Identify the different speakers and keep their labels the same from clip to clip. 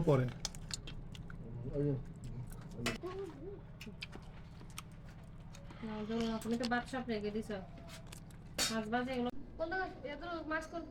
Speaker 1: পরে
Speaker 2: তুমি তো বাদ সব রেখে দিছ মাছ বাজে এগুলো মাছ কোন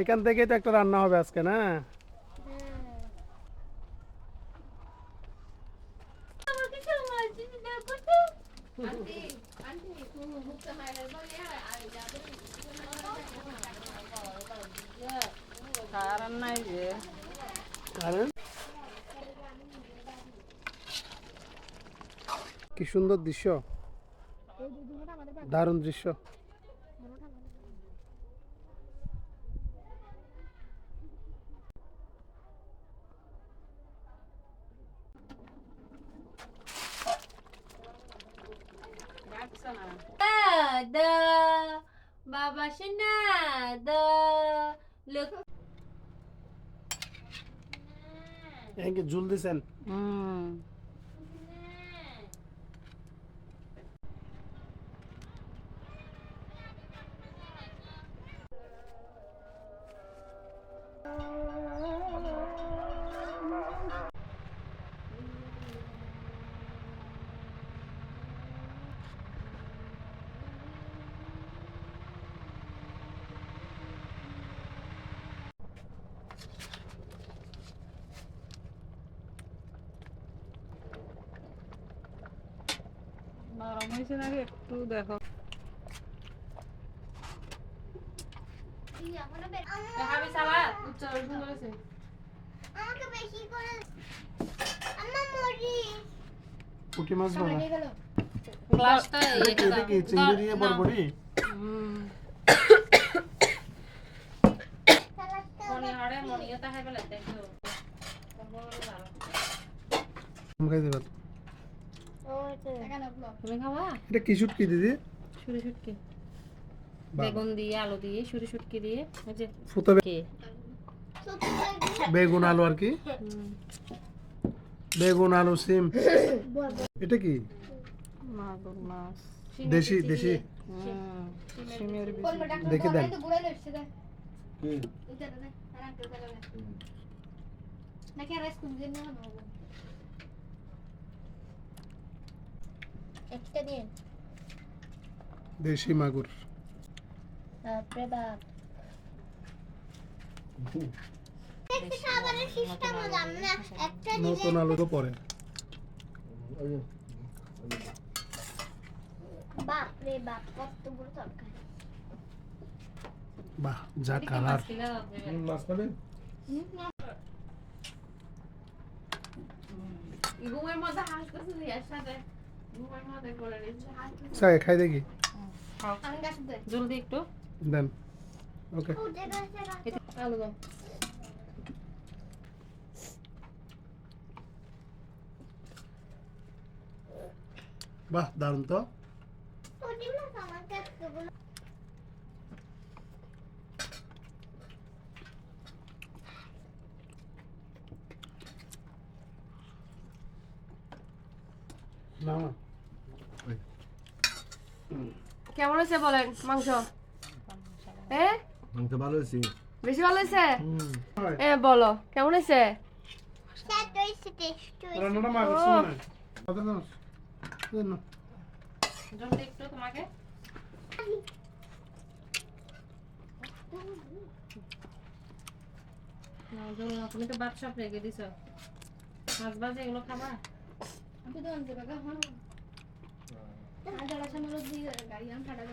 Speaker 1: এখান থেকে তো একটা রান্না হবে আজকে না? কি সুন্দর দৃশ্য। দারুণ দৃশ্য।
Speaker 2: দা বাবা সোনা দা look
Speaker 1: একে ঝুল দিছেন
Speaker 2: নরম হয়েছে নাকি একটু দেখো হাবি সালাদ উচ্চারণ সুন্দর হয়েছে
Speaker 3: আমাকে বেশি করে আমার মরি
Speaker 1: পুঁটি মাছ বাবা
Speaker 2: গ্লাসটা
Speaker 1: এটা কি চিংড়ি দিয়ে
Speaker 2: মনি হড়ে দেখো
Speaker 1: এটা কি শুটকি দিদি?
Speaker 2: শুটকি। বেগুন দিয়ে আলু দিয়ে শুটকি দিয়ে কে?
Speaker 1: বেগুন আলু আর কি? বেগুন আলু সিম। এটা কি?
Speaker 2: মাগুর মাছ।
Speaker 1: দেশি দেশি।
Speaker 2: সিমের
Speaker 1: দেখে দেন
Speaker 3: একটা দিন
Speaker 1: দেশি মাগুর।
Speaker 3: বাপরে বাপ। একটা খাবারের সিস্টেম জান না একটা দিলে
Speaker 1: নতুন আলু তো পরে।
Speaker 3: বাপরে বাপ কত বড় তরকারি।
Speaker 1: বাহ যা কালার।
Speaker 2: ঘুমের মধ্যে হাসতেছে এর সাথে
Speaker 1: সাই খাই দেখি।
Speaker 2: জলদি একটু।
Speaker 1: দেন। ওকে।
Speaker 2: আলু দাও
Speaker 1: বাহ দারুণ তো
Speaker 3: পুঁটি মাছ আমাকে একটা বলো।
Speaker 1: না না
Speaker 4: কেমন হয়েছে বলেন মাংস? এ?
Speaker 5: মাংস ভালো হয়েছে।
Speaker 4: বেশি ভালো হয়েছে? এ বলো কেমন হয়েছে?
Speaker 1: হয়।
Speaker 2: তুমি তো বাদ রেখে দিছ। মাছ বাজে এগুলো খাবা?
Speaker 3: আমি তো পারব হ্যাঁ আর যারা সামনে দিয়ে গাড়ি আন ফাটা